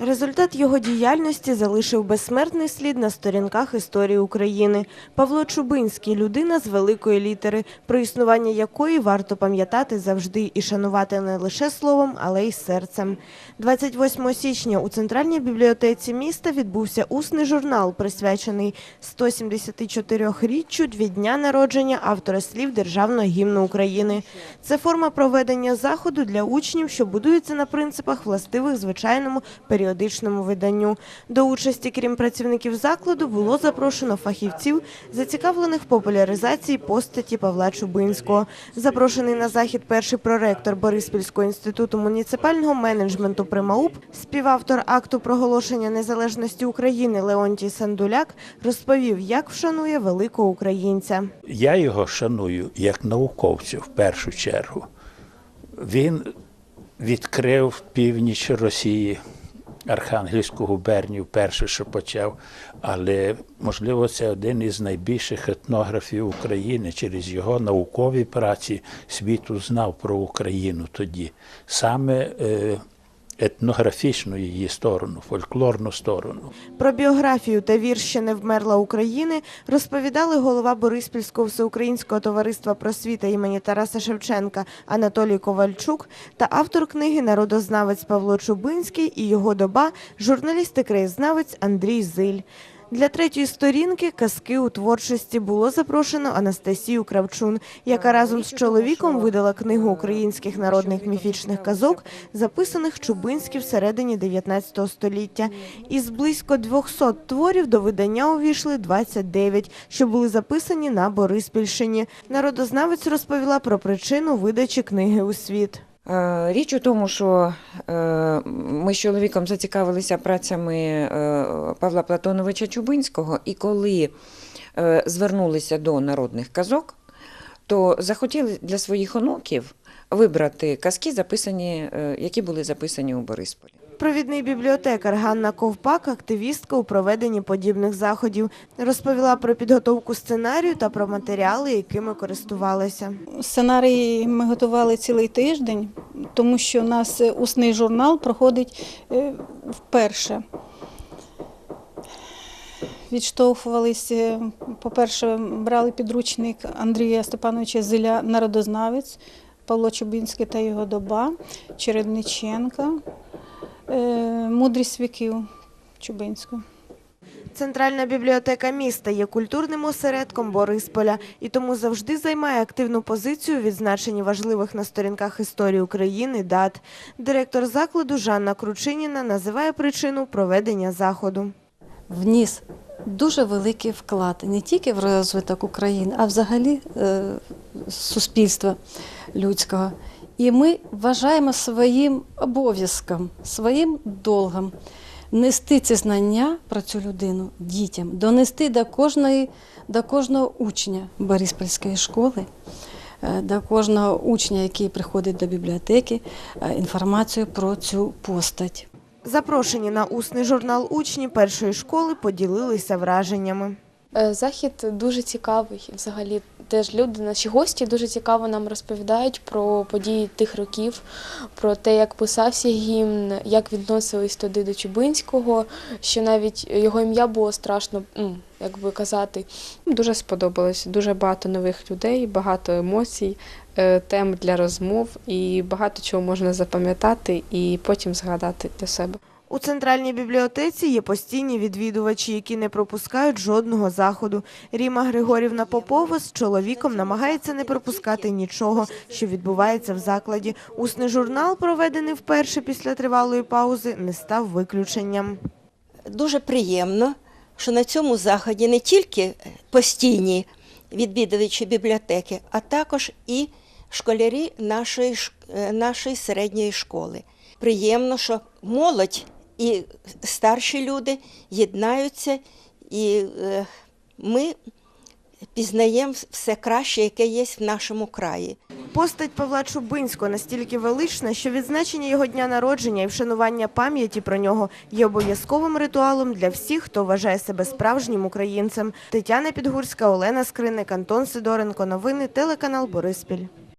Результат його діяльності залишив безсмертний слід на сторінках історії України. Павло Чубинський – людина з великої літери, про існування якої варто пам'ятати завжди і шанувати не лише словом, але й серцем. 28 січня у Центральній бібліотеці міста відбувся усний журнал, присвячений 174-річчю від дня народження автора слів Державного гімну України. Це форма проведення заходу для учнів, що будується на принципах властивих звичайному періодичному виданню. До участі, крім працівників закладу, було запрошено фахівців, зацікавлених в популяризації постаті Павла Чубинського. Запрошений на захід перший проректор Бориспільського інституту муніципального менеджменту «Примауп», співавтор акту проголошення незалежності України Леонтій Сандуляк розповів, як вшанує великого українця. Я його шаную як науковця в першу чергу. Він відкрив північ Росії, Архангельську губернію, перше, що почав. Але, можливо, це один із найбільших етнографів України. Через його наукові праці світу знав про Україну тоді. Саме е, етнографічну її сторону, фольклорну сторону. Про біографію та вірш «Ще не вмерла України розповідали голова Бориспільського всеукраїнського товариства просвіта імені Тараса Шевченка Анатолій Ковальчук та автор книги Народознавець Павло Чубинський і його доба журналіст і краєзнавець Андрій Зиль. Для третьої сторінки казки у творчості було запрошено Анастасію Кравчун, яка разом з чоловіком видала книгу українських народних міфічних казок, записаних Чубинським всередині 19 століття. Із близько 200 творів до видання увійшли 29, що були записані на Бориспільщині. Народознавець розповіла про причину видачі книги у світ. Е, Річ у тому, що е, ми з чоловіком зацікавилися працями е, Павла Платоновича Чубинського, і коли звернулися до народних казок, то захотіли для своїх онуків вибрати казки, записані, які були записані у Борисполі. Провідний бібліотекар Ганна Ковпак, активістка у проведенні подібних заходів, розповіла про підготовку сценарію та про матеріали, якими користувалися. Сценарій ми готували цілий тиждень, тому що у нас е, усний журнал проходить е, вперше. Відштовхувалися, по-перше, брали підручник Андрія Степановича Зиля Народознавець, Павло Чубинський та його доба, Чередниченка, е, Мудрість віків Чубинського. Центральна бібліотека міста є культурним осередком Борисполя і тому завжди займає активну позицію у відзначенні важливих на сторінках історії України дат. Директор закладу Жанна Кручиніна називає причину проведення заходу. вніс дуже великий вклад не тільки в розвиток України, а взагалі е, суспільства людського. І ми вважаємо своїм обов'язком, своїм долгом нести ці знання про цю людину дітям, донести до кожної, до кожного учня Бориспільської школи, е, до кожного учня, який приходить до бібліотеки, е, інформацію про цю постать. Запрошені на усний журнал учні першої школи поділилися враженнями. Е, Захід дуже цікавий. Взагалі, теж люди, наші гості дуже цікаво нам розповідають про події тих років, про те, як писався гімн, як відносились туди до Чубинського, що навіть його ім'я було страшно, ну, як би казати. Дуже сподобалось. Дуже багато нових людей, багато емоцій, е, тем для розмов і багато чого можна запам'ятати і потім згадати для себе. У центральній бібліотеці є постійні відвідувачі, які не пропускають жодного заходу. Ріма Григорівна Попова з чоловіком намагається не пропускати нічого, що відбувається в закладі. Усний журнал, проведений вперше після тривалої паузи, не став виключенням. Дуже приємно, що на цьому заході не тільки постійні відвідувачі бібліотеки, а також і школярі нашої, е, нашої середньої школи. Приємно, що молодь і старші люди єднаються, і е, ми пізнаємо все краще, яке є в нашому краї. Постать Павла Чубинського настільки велична, що відзначення його дня народження і вшанування пам'яті про нього є обов'язковим ритуалом для всіх, хто вважає себе справжнім українцем. Тетяна Підгурська, Олена Скриник, Антон Сидоренко. Новини телеканал Бориспіль.